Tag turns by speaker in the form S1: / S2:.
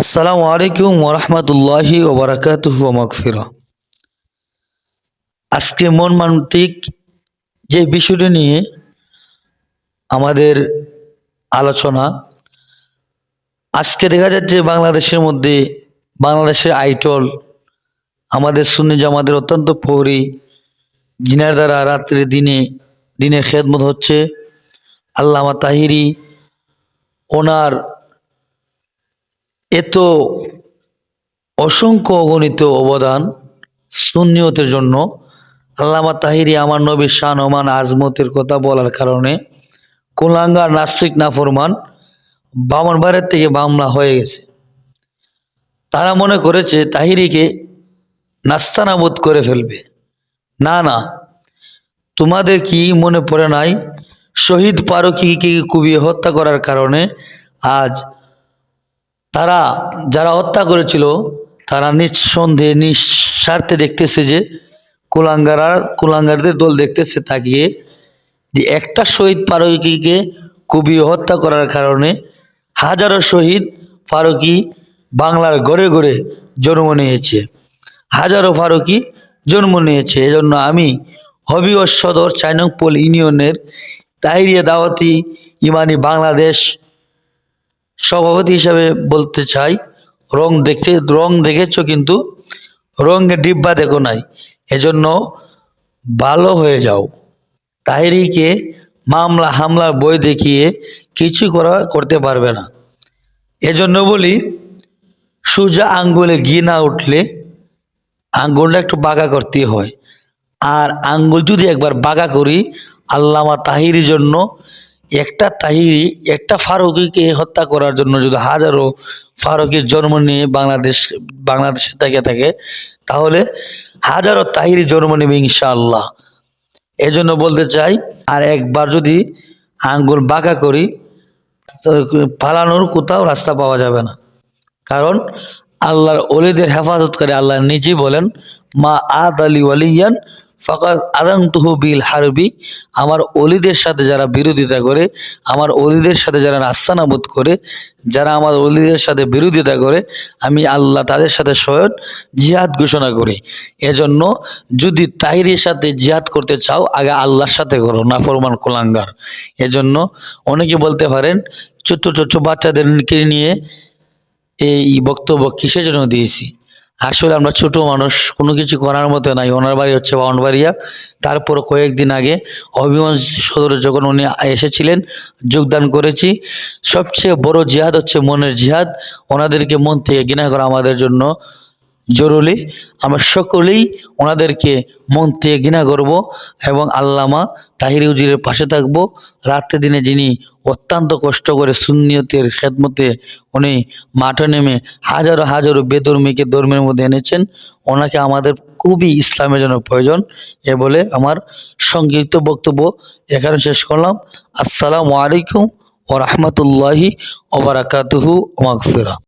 S1: আসসালামু আলাইকুম ওরহমতুল্লাহি ওবরাকাতুহু মকফির আজকে মন মান্তিক যে বিষয়টি নিয়ে আমাদের আলোচনা, আজকে দেখা যাচ্ছে বাংলাদেশের মধ্যে বাংলাদেশের আইটল, আমাদের সুন্নি জামাদের অত্যন্ত পৌরি জিনার দ্বারা রাত্রে দিনে, দিনের খেদমত হচ্ছে, আল্লামা তাহিরি, ওনার এত অসংখ্য অগণিত অবদান সুন্নিয়তের জন্য। আল্লামা তাহিরি আমার নবীর শান ওমান আজমতের কথা বলার কারণে কুলাঙ্গার নাস্তিক নাফরমান বামনবাড়ির থেকে মামলা হয়ে গেছে। তারা মনে করেছে তাহিরিকে নাস্তানাবোধ করে ফেলবে। না না, তোমাদের কি মনে পড়ে নাই? শহীদ পারকিকে কুবিয়ে হত্যা করার কারণে আজ তারা যারা হত্যা করেছিল, তারা নিঃসন্দেহে, নিঃস্বার্থে দেখতেছে যে কুলাঙ্গারা, কুলাঙ্গারদের দল দেখতেছে তাকিয়ে যে একটা শহীদ ফারুকিকে কুবিয়ে হত্যা করার কারণে হাজারো শহীদ ফারুকি বাংলার ঘরে ঘরে জন্ম নিয়েছে। হাজারো ফারুকি জন্ম নিয়েছে। এজন্য আমি হবিগঞ্জ সদর চাইনকপোল ইউনিয়নের তাহিরিয়া দাওয়াতি ইমানি বাংলাদেশ সভাপতি হিসাবে বলতে চাই, রং দেখতে রং দেখেছ কিন্তু রঙের ডিব্বা দেখো নাই, এজন্য ভালো হয়ে যাও। তাহিরিকে মামলা, হামলার বই দেখিয়ে কিছু করা, করতে পারবে না। এজন্য বলি, সোজা আঙ্গুলে ঘি না উঠলে আঙ্গুলটা একটু বাঁকা করতে হয়। আর আঙ্গুল যদি একবার বাঁকা করি, আল্লামা তাহিরির জন্য একটা তাহিরি একটা ফারুকিকে হত্যা করার জন্য যদি হাজারো ফারুকের জন্ম নিয়ে বাংলাদেশ, বাংলাদেশে থেকে থাকে, তাহলে হাজারো তাহিরি জন্ম নেবে ইনশাআল্লাহ। এজন্য বলতে চাই, আর একবার যদি আঙ্গুল বাঁকা করি, তো পালানোর কোথাও রাস্তা পাওয়া যাবে না। কারণ আল্লাহর অলিদের হেফাজত করে আল্লাহ নিজেই বলেন, মা আদ আলী ওয়ালিয়ান ফকাত আদাংতুহু বিল হারবি, আমার অলিদের সাথে যারা বিরোধিতা করে, আমার অলিদের সাথে যারা নাস্তানাবোধ করে, যারা আমার অলিদের সাথে বিরোধিতা করে, আমি আল্লাহ তাদের সাথে স্বয়ং জিহাদ ঘোষণা করি। এজন্য যদি তাহিরের সাথে জিহাদ করতে চাও, আগে আল্লাহর সাথে করো না ফরমান কোলাঙ্গার। এজন্য অনেকে বলতে পারেন, ছোট্ট ছোট্ট বাচ্চাদেরকে নিয়ে এই বক্তব্য কিসের জন্য দিয়েছি? আসলে আমরা ছোট মানুষ, কোনো কিছু করার মতো নাই। ওনার বাড়ি হচ্ছে বাউনবাড়িয়া তারপর কয়েকদিন আগে হবিগঞ্জ সদরে যখন উনি এসেছিলেন, যোগদান করেছি। সবচেয়ে বড় জিহাদ হচ্ছে মনের জিহাদ। ওনাদেরকে মন থেকে ঘৃণা করা আমাদের জন্য। জরুরি। আমরা সকলেই ওনাদেরকে মন থেকে ঘৃণা করব এবং আল্লামা তাহির উজিরের পাশে থাকব। রাত্রে দিনে যিনি অত্যন্ত কষ্ট করে সুন্নিয়তের খেদমতে উনি মাঠে নেমে হাজারো হাজারো বেধর্মীকে ধর্মের মধ্যে এনেছেন। ওনাকে আমাদের খুবই ইসলামের জন্য প্রয়োজন। এ বলে আমার সংক্ষিপ্ত বক্তব্য এখানে শেষ করলাম। আসসালামু আলাইকুম ও রহমতুল্লাহি ওবরাকাতুহু মাগফিরা